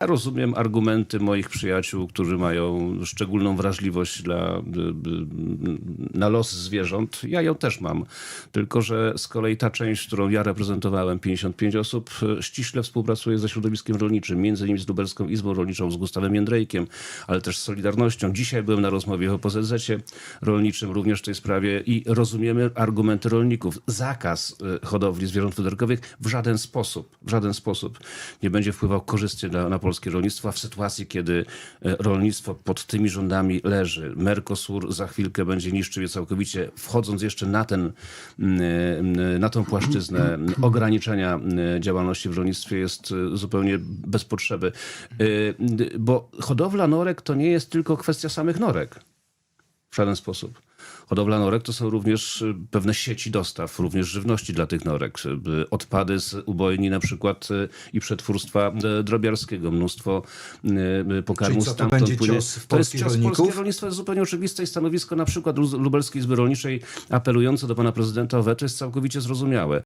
Ja rozumiem argumenty moich przyjaciół, którzy mają szczególną wrażliwość dla, y, y, na los zwierząt. Ja ją też mam. Tylko, że z kolei ta część, którą ja reprezentowałem, 55 osób, y, ściśle współpracuje ze środowiskiem rolniczym, między innymi z Lubelską Izbą Rolniczą, z Gustawem Jędrejkiem, ale też z Solidarnością. Dzisiaj byłem na rozmowie o PZZ-cie rolniczym również w tej sprawie i rozumiemy argumenty rolników. Zakaz hodowli zwierząt futerkowych w żaden sposób, w żaden sposób nie będzie wpływał korzystnie na, na polskie rolnictwo, a w sytuacji, kiedy e, rolnictwo pod tymi rządami leży, Mercosur za chwilkę będzie niszczył je całkowicie, wchodząc jeszcze na ten, mm, mm, na tą płaszczyznę. Ograniczenia mm, działalności w rolnictwie jest e, zupełnie bez potrzeby. E, Bo hodowla norek to nie jest tylko kwestia samych norek w żaden sposób. Hodowla norek to są również y, pewne sieci dostaw, również żywności dla tych norek. Odpady z ubojni na przykład y, i przetwórstwa y, drobiarskiego. Mnóstwo pokarmu co, to stamtąd będzie płynie. to jest cios rolników? polskie rolnictwo, jest zupełnie oczywiste i stanowisko na przykład Lubelskiej Izby Rolniczej apelujące do pana prezydenta o weto jest całkowicie zrozumiałe.